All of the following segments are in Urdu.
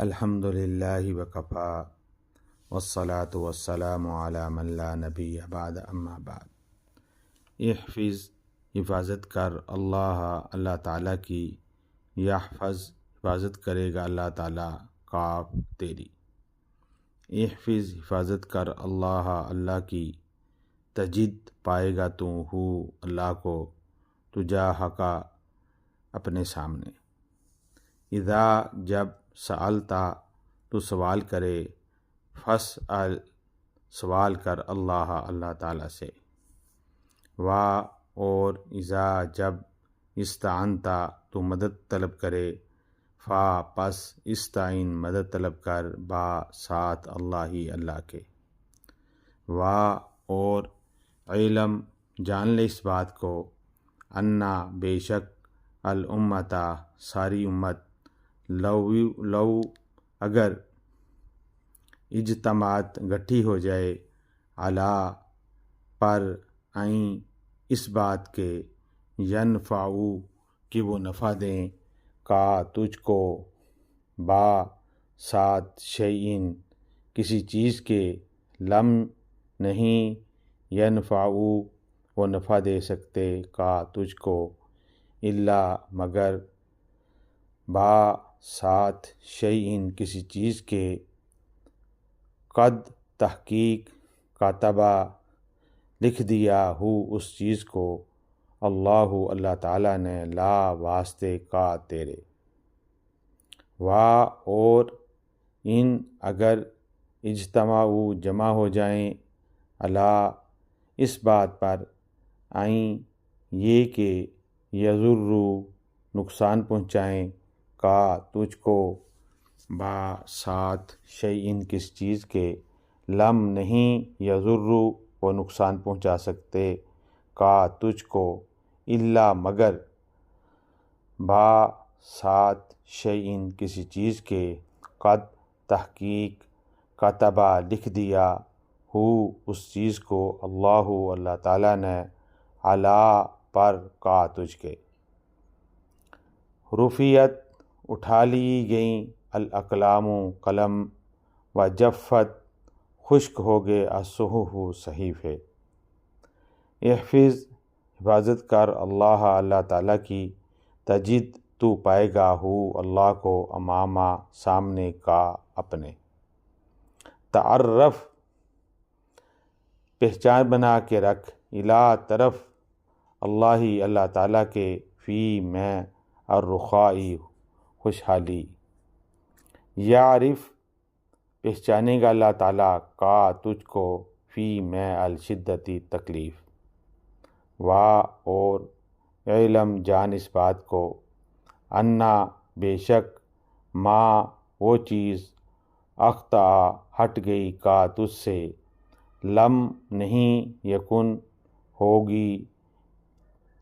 الحمد للہ وکفا وسلاۃ وسلام علام اللہ نبی بعد، اما بعد۔ احفظ حفاظت کر، اللہ اللہ تعالیٰ کی۔ یحفظ حفاظت کرے گا اللہ تعالیٰ کاف تیری۔ احفظ حفاظت کر، اللہ اللہ کی۔ تجد پائے گا تو ہو، اللہ کو۔ تجا حقا اپنے سامنے۔ اذا جب سالتا تو سوال کرے فس سوال کر اللہ اللہ تعالیٰ سے۔ وا، اور اذا، جب استعنتا، تو مدد طلب کرے۔ فا، پس، استعین، مدد طلب کر۔ با، ساتھ، اللہ ہی، اللہ کے۔ وا، اور علم، جان لے اس بات کو۔ انا، بے شک، الامتا، ساری امت۔ لو لو اگر اجتماعت گٹھی ہو جائے اعلیٰ پر آئیں اس بات کے ین فاؤ کہ وہ نفع دیں۔ کا تجھ کو با سات شعین کسی چیز کے لم نہیں ین فاؤ وہ نفع دے سکتے۔ کا تجھ کو اللہ مگر با ساتھ شعین کسی چیز کے۔ قد تحقیق کاتبہ لکھ دیا ہو اس چیز کو۔ اللہ اللہ تعالیٰ نے لا واسطے کا تیرے۔ وا اور ان اگر اجتماع جمع ہو جائیں۔ اللہ، اس بات پر آئیں یہ کہ یضرو نقصان پہنچائیں۔ کا تجھ کو با ساتھ شعین کس چیز کے لم نہیں یا ضرو وہ نقصان پہنچا سکتے کا تجھ کو اللہ مگر با ساتھ شعین کسی چیز کے قد تحقیق کا تبا لکھ دیا ہو اس چیز کو اللہ اللہ تعالیٰ نے اعلیٰ پر کا تجھ کے۔ رفیت اٹھا لی گئیں الاقلام و قلم و جفت، خشک ہو گئے اصحو صحیف ہے۔ احفظ حفاظت کر اللہ اللہ تعالیٰ کی تجد تو پائے گا ہو، اللہ کو امامہ سامنے کا اپنے۔ تعرف، پہچان بنا کے رکھ الا طرف، اللہ ہی، اللہ تعالیٰ کے، فی میں اور رخائی خوشحالی یارف پہچانے گا اللہ تعالیٰ کا تجھ کو فی میں الشدتی تکلیف۔ وا اور علم جان اس بات کو۔ انا، بے شک، ماں، وہ چیز اختہ ہٹ گئی کا تجھ سے۔ لم نہیں یکن ہوگی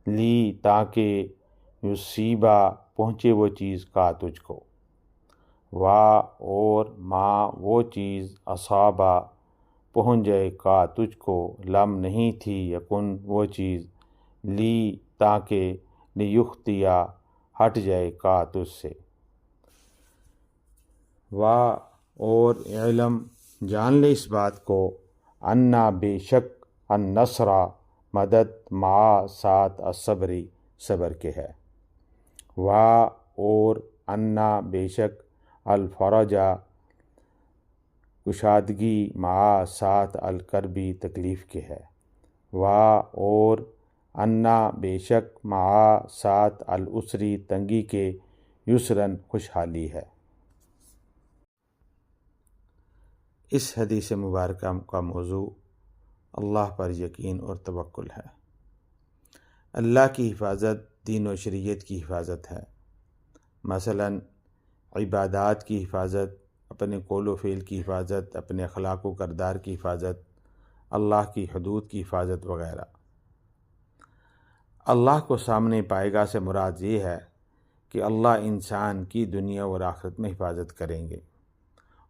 لی تاکہ یوسیبہ پہنچے وہ چیز کا تجھ کو۔ وا اور ماں وہ چیز اصابہ پہنچ جائے کا تجھ کو۔ لم نہیں تھی یکن وہ چیز لی تاکہ نیختیا ہٹ جائے کا تجھ سے۔ وا اور علم جان لے اس بات کو۔ انا بے شک ان نصرہ مدد ما سات صبری صبر کے ہے۔ وا اور انا بے شک الفرجا کشادگی مع سات الکربی تکلیف کے ہے۔ وا اور انا بے شک مع سات الاسری تنگی کے یسرن خوشحالی ہے۔ اس حدیث مبارکہ کا موضوع اللہ پر یقین اور توکل ہے۔ اللہ کی حفاظت دین و شریعت کی حفاظت ہے۔ مثلا، عبادات کی حفاظت، اپنے قول و فعل کی حفاظت، اپنے اخلاق و کردار کی حفاظت، اللہ کی حدود کی حفاظت وغیرہ۔ اللہ کو سامنے پائے گا سے مراد یہ ہے کہ اللہ انسان کی دنیا اور آخرت میں حفاظت کریں گے۔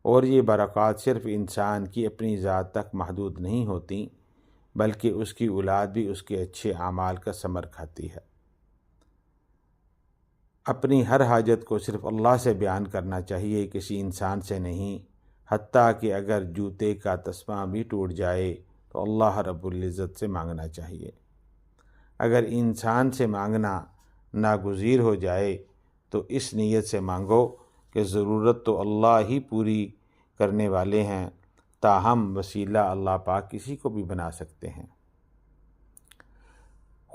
اور یہ برکات صرف انسان کی اپنی ذات تک محدود نہیں ہوتی، بلکہ اس کی اولاد بھی اس کے اچھے اعمال کا ثمر کھاتی ہے۔ اپنی ہر حاجت کو صرف اللہ سے بیان کرنا چاہیے، کسی انسان سے نہیں۔ حتیٰ کہ اگر جوتے کا تسمہ بھی ٹوٹ جائے تو اللہ رب العزت سے مانگنا چاہیے۔ اگر انسان سے مانگنا ناگزیر ہو جائے تو اس نیت سے مانگو کہ ضرورت تو اللہ ہی پوری کرنے والے ہیں، تاہم وسیلہ اللہ پاک کسی کو بھی بنا سکتے ہیں۔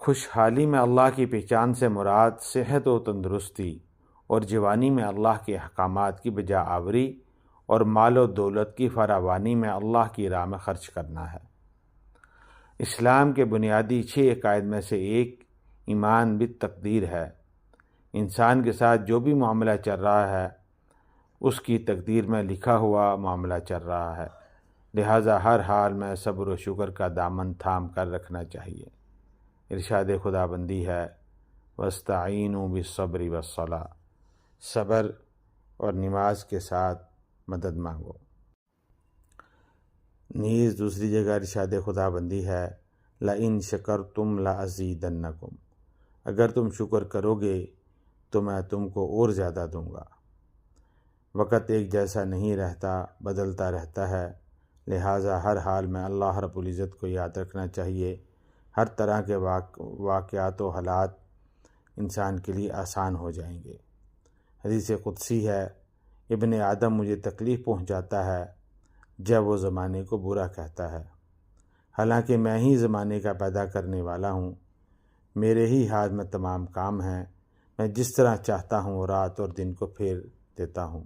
خوشحالی میں اللہ کی پہچان سے مراد صحت و تندرستی اور جوانی میں اللہ کے احکامات کی بجا آوری اور مال و دولت کی فراوانی میں اللہ کی راہ میں خرچ کرنا ہے۔ اسلام کے بنیادی چھ عقائد میں سے ایک ایمان بت تقدیر ہے۔ انسان کے ساتھ جو بھی معاملہ چل رہا ہے، اس کی تقدیر میں لکھا ہوا معاملہ چل رہا ہے۔ لہٰذا ہر حال میں صبر و شکر کا دامن تھام کر رکھنا چاہیے۔ ارشاد خدا بندی ہے۔ وسطین و بصبری وصلاح صبر اور نماز کے ساتھ مدد مانگو۔ نیز دوسری جگہ ارشاد خدا بندی ہے۔ ان شکر تم لا اگر تم شکر کرو گے تو میں تم کو اور زیادہ دوں گا۔ وقت ایک جیسا نہیں رہتا، بدلتا رہتا ہے۔ لہٰذا ہر حال میں اللہ رب العزت کو یاد رکھنا چاہیے۔ ہر طرح کے واقعات و حالات انسان کے لیے آسان ہو جائیں گے۔ حدیث قدسی ہے، ابن آدم مجھے تکلیف پہنچاتا ہے جب وہ زمانے کو برا کہتا ہے۔ حالانکہ میں ہی زمانے کا پیدا کرنے والا ہوں، میرے ہی ہاتھ میں تمام کام ہیں، میں جس طرح چاہتا ہوں رات اور دن کو پھیر دیتا ہوں۔